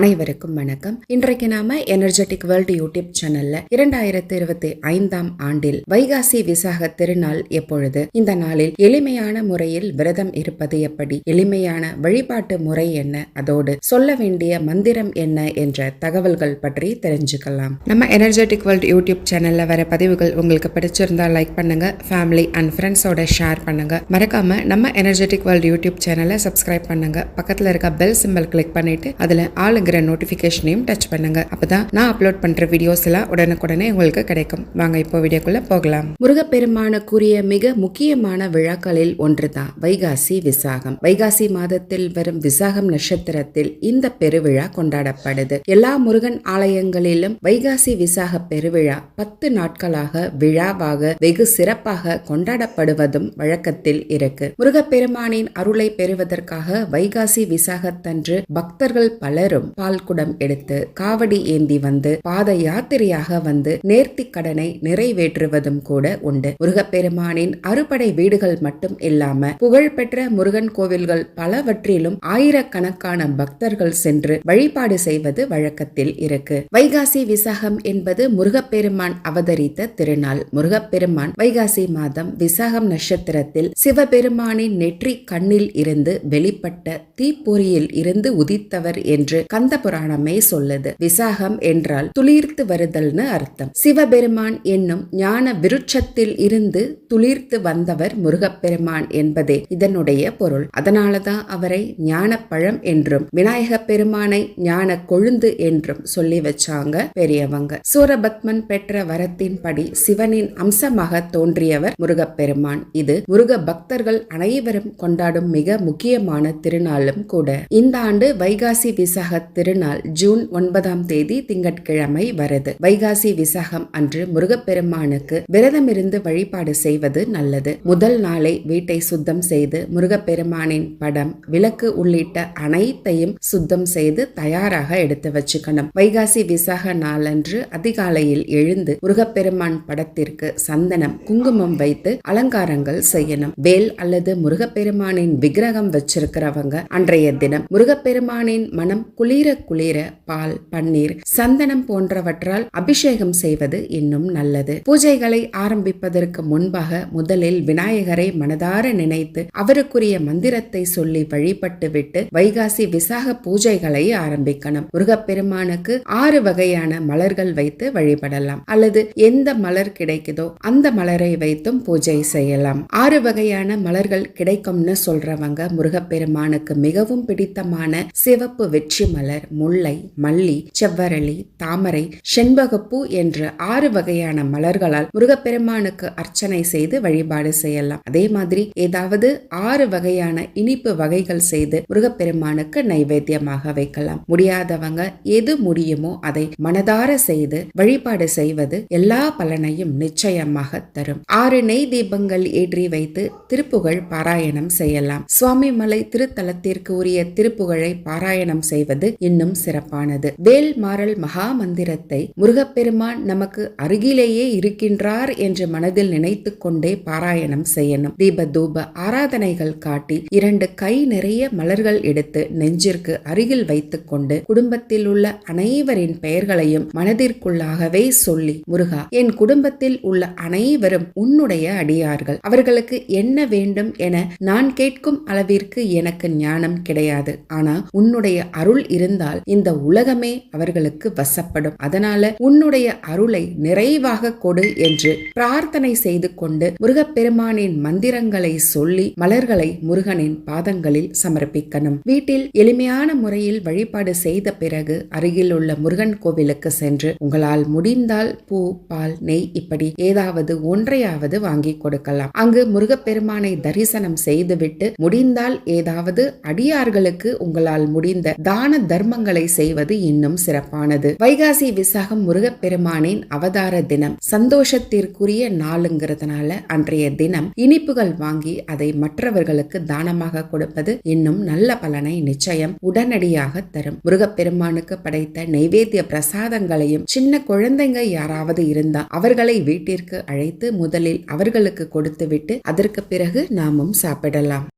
அனைவருக்கும் வணக்கம். இன்றைக்கு நாம எனர்ஜெட்டிக் வேர்ல்டு யூடியூப் சேனல்ல இரண்டாயிரத்தி இருபத்தி ஐந்தாம் ஆண்டில் வைகாசி விசாக திருநாள் எப்பொழுது? இந்த நாளில் எளிமையான முறையில் விரதம் இருப்பது எப்படி? எளிமையான வழிபாட்டு முறை என்ன? அதோடு சொல்ல வேண்டிய மந்திரம் என்ன? என்ற தகவல்கள் பற்றி தெரிஞ்சுக்கலாம். நம்ம எனர்ஜெட்டிக் வேர்ல்டு யூடியூப் சேனல்ல வர பதிவுகள் உங்களுக்கு பிடிச்சிருந்தா லைக் பண்ணுங்க. ஃபேமிலி அண்ட் ஃப்ரெண்ட்ஸோட ஷேர் பண்ணுங்க. மறக்காம நம்ம எனர்ஜெட்டிக் வேர்ல்டு யூடியூப் சேனலை சப்ஸ்கிரைப் பண்ணுங்க. பக்கத்தில் இருக்க பெல் சிம்பல் கிளிக் பண்ணிட்டு அதுல அப்படிங்கிற நோட்டிஃபிகேஷனையும் டச் பண்ணுங்க. அப்பதான் நான் அப்லோட் பண்ற வீடியோஸ் எல்லாம் உடனுக்குடனே உங்களுக்கு கிடைக்கும். வாங்க இப்போ வீடியோக்குள்ள போகலாம். முருகப்பெருமானுக்குரிய மிக முக்கியமான விழாக்களில் ஒன்றுதான். வைகாசி விசாகம். வைகாசி மாதத்தில் வரும் விசாகம் நட்சத்திரத்தில் இந்த பெருவிழா கொண்டாடப்படுது. எல்லா முருகன் ஆலயங்களிலும் வைகாசி விசாக பெருவிழா பத்து நாட்களாக விழாவாக வெகு சிறப்பாக கொண்டாடப்படுவதும் வழக்கத்தில் இருக்கு. முருகப்பெருமானின் அருளை பெறுவதற்காக வைகாசி விசாகத்தன்று பக்தர்கள் பலரும் பால் குடம் எடுத்து காவடி ஏந்தி வந்து பாத யாத்திரையாக வந்து நேர்த்தி கடனை நிறைவேற்றுவதும் கூட உண்டு. முருகப்பெருமானின் அறுபடை வீடுகள் மட்டும் இல்லாம புகழ்பெற்ற முருகன் கோவில்கள் பலவற்றிலும் ஆயிரக்கணக்கான பக்தர்கள் சென்று வழிபாடு செய்வது வழக்கத்தில் இருக்கு. வைகாசி விசாகம் என்பது முருகப்பெருமான் அவதரித்த திருநாள். முருகப்பெருமான் வைகாசி மாதம் விசாகம் நட்சத்திரத்தில் சிவபெருமானின் நெற்றி கண்ணில் இருந்து வெளிப்பட்ட தீப்பொறியில் இருந்து உதித்தவர் என்று ஸ்கந்த புராணமே சொல்லுது. விசாகம் என்றால் துளிர்த்து வருதல்னு அர்த்தம். சிவபெருமான் என்னும் ஞான விருட்சத்தில் இருந்து துளிர்த்து வந்தவர் முருகப்பெருமான் என்பதே இதனுடைய பொருள். அதனாலதான் அவரை ஞான பழம் என்றும் விநாயக பெருமானை ஞான கொழுந்து என்றும் சொல்லி வச்சாங்க பெரியவங்க. சூரபத்மன் பெற்ற வரத்தின்படி சிவனின் அம்சமாக தோன்றியவர் முருகப்பெருமான். இது முருக பக்தர்கள் அனைவரும் கொண்டாடும் மிக முக்கியமான திருநாளும் கூட. இந்த ஆண்டு வைகாசி விசாகத்தை திருநாள் ஜூன் ஒன்பதாம் தேதி திங்கட்கிழமை வருது. வைகாசி விசாகம் அன்று முருகப்பெருமானுக்கு விரதமிருந்து வழிபாடு செய்வது நல்லது. முதல் நாளை வீட்டை சுத்தம் செய்து முருகப்பெருமானின் படம் விளக்கு உள்ளிட்ட அனைத்தையும் சுத்தம் செய்து தயாராக எடுத்து வச்சுக்கணும். வைகாசி விசாக நாளன்று அதிகாலையில் எழுந்து முருகப்பெருமான் படத்திற்கு சந்தனம் குங்குமம் வைத்து அலங்காரங்கள் செய்யணும். வேல் அல்லது முருகப்பெருமானின் விக்கிரகம் வச்சிருக்கிறவங்க அன்றைய தினம் முருகப்பெருமானின் மனம் குளிர் குளிர பால் பன்னீர் சந்தனம் போன்றவற்றால் அபிஷேகம் செய்வது இன்னும் நல்லது. பூஜைகளை ஆரம்பிப்பதற்கு முன்பாக முதலில் விநாயகரை மனதார நினைத்து அவருக்குரிய மந்திரத்தை சொல்லி வழிபட்டு விட்டு வைகாசி விசாக பூஜைகளை ஆரம்பிக்கணும். முருகப்பெருமானுக்கு ஆறு வகையான மலர்கள் வைத்து வழிபடலாம். அல்லது எந்த மலர் கிடைக்குதோ அந்த மலரை வைத்தும் பூஜை செய்யலாம். ஆறு வகையான மலர்கள் கிடைக்கும்னு சொல்றவங்க முருகப்பெருமானுக்கு மிகவும் பிடித்தமான சிவப்பு வெற்றி மலர். முல்லை மல்லி செவ்வரளி தாமரை செண்பகப்பூ என்ற ஆறு வகையான மலர்களால் முருகப்பெருமானுக்கு அர்ச்சனை செய்து வழிபாடு செய்யலாம். அதே மாதிரி ஏதாவது ஆறு வகையான இனிப்பு வகைகள் செய்து முருகப்பெருமானுக்கு நைவேத்தியமாக வைக்கலாம். முடியாதவங்க எது முடியுமோ அதை மனதார செய்து வழிபாடு செய்வது எல்லா பலனையும் நிச்சயமாக தரும். ஆறு நெய் தீபங்கள் ஏற்றி வைத்து திருப்புகழ் பாராயணம் செய்யலாம். சுவாமிமலை திருத்தலத்திற்கு உரிய திருப்புகழை பாராயணம் செய்வது இன்னும் சிறப்பானது. வேல் மாறல் மகா மந்திரத்தை முருகப்பெருமான் நமக்கு அருகிலேயே இருக்கின்றார் என்று மனதில் நினைத்து கொண்டே பாராயணம் செய்யணும். தீப தூப ஆராதனைகள் காட்டி இரண்டு கை நிறைய மலர்கள் எடுத்து நெஞ்சிற்கு அருகில் வைத்துக் கொண்டு குடும்பத்தில் உள்ள அனைவரின் பெயர்களையும் மனதிற்குள்ளாகவே சொல்லி முருகா என் குடும்பத்தில் உள்ள அனைவரும் உன்னுடைய அடியார்கள். அவர்களுக்கு என்ன வேண்டும் என நான் கேட்கும் அளவிற்கு எனக்கு ஞானம் கிடையாது. ஆனா உன்னுடைய அருள் இருந்தால் இந்த உலகமே அவர்களுக்கு வசப்படும். அதனால உன்னுடைய அருளை நிறைவாக கொடு என்று பிரார்த்தனை செய்து கொண்டு முருகப்பெருமானின் மந்திரங்களை சொல்லி மலர்களை முருகனின் பாதங்களில் சமர்ப்பிக்கணும். வீட்டில் எளிமையான முறையில் வழிபாடு செய்த பிறகு அருகில் உள்ள முருகன் கோவிலுக்கு சென்று உங்களால் முடிந்தால் பூ பால் நெய் இப்படி ஏதாவது ஒன்றையாவது வாங்கி கொடுக்கலாம். அங்கு முருகப்பெருமானை தரிசனம் செய்துவிட்டு முடிந்தால் ஏதாவது அடியார்களுக்கு உங்களால் முடிந்த தான தர்மங்களை செய்வது இன்னும் சிறப்பானது. வைகாசி விசாகம் முருகப்பெருமானின் அவதார தினம். சந்தோஷத்திற்குரிய நாளுங்கிறதுனால அன்றைய தினம் இனிப்புகள் வாங்கி அதை மற்றவர்களுக்கு தானமாக கொடுப்பது இன்னும் நல்ல பலனை நிச்சயம் உடனடியாக தரும். முருகப்பெருமானுக்கு படைத்த நைவேத்திய பிரசாதங்களையும் சின்ன குழந்தைங்க யாராவது இருந்தா அவர்களை வீட்டிற்கு அழைத்து முதலில் அவர்களுக்கு கொடுத்துவிட்டு அதற்கு பிறகு நாமும் சாப்பிடலாம்.